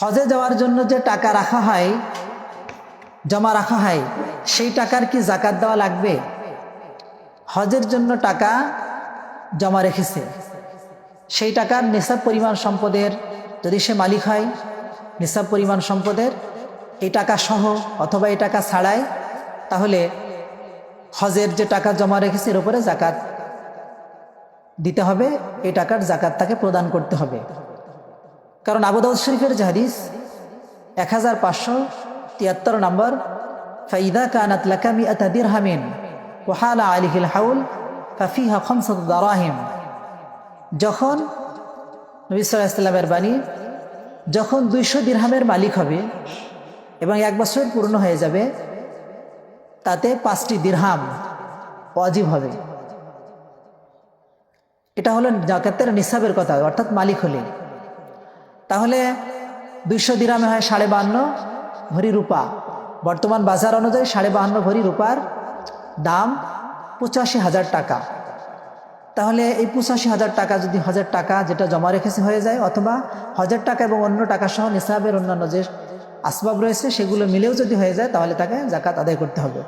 হজে যাওয়ার জন্য যে টাকা রাখা হয়, জমা রাখা হয়, সেই টাকার কি জাকাত দেওয়া লাগবে? হজের জন্য টাকা জমা রেখেছে। সেই টাকার নিসাব পরিমাণ সম্পদের যদি সে মালিক হয়, নিসাব পরিমাণ সম্পদের এই টাকা সহ অথবা এই টাকা ছাড়াই, তাহলে হজের যে টাকা জমা রেখেছে, এর উপরে জাকাত দিতে হবে, এই টাকার জাকাত তাকে প্রদান করতে হবে। কারণ আবুদাউদ শরীফের যে হাদিস, এক হাজার পাঁচশো তিয়াত্তর নম্বর, ফাইদা কানাত লাকামি আতাদির হামিন ওহালা আলিহিল হাউল, ফাফিহা খমসত দারাহিম। যখন নবী সাল্লাহ ইসলামের বাণী, যখন দুইশো দিরহামের মালিক হবে এবং এক বছর পূর্ণ হয়ে যাবে, তাতে পাঁচটি দিরহাম অজীব হবে। এটা হলো জাকাতের নিসাবের কথা, অর্থাৎ মালিক হলে। তাহলে দুইশো দিরামে হয় সাড়ে বাহান্ন ভরি রূপা। বর্তমান বাজার অনুযায়ী সাড়ে বাহান্ন ভরি রূপার দাম পঁচাশি হাজার টাকা। তাহলে এই পঁচাশি হাজার টাকা যদি হাজার টাকা যেটা জমা রেখেছে হয়ে যায়, অথবা হাজার টাকা এবং অন্য টাকা সহ নিসাবের অন্যান্য যে আসবাব রয়েছে, সেগুলো মিলেও যদি হয়ে যায়, তাহলে তাকে জাকাত আদায় করতে হবে।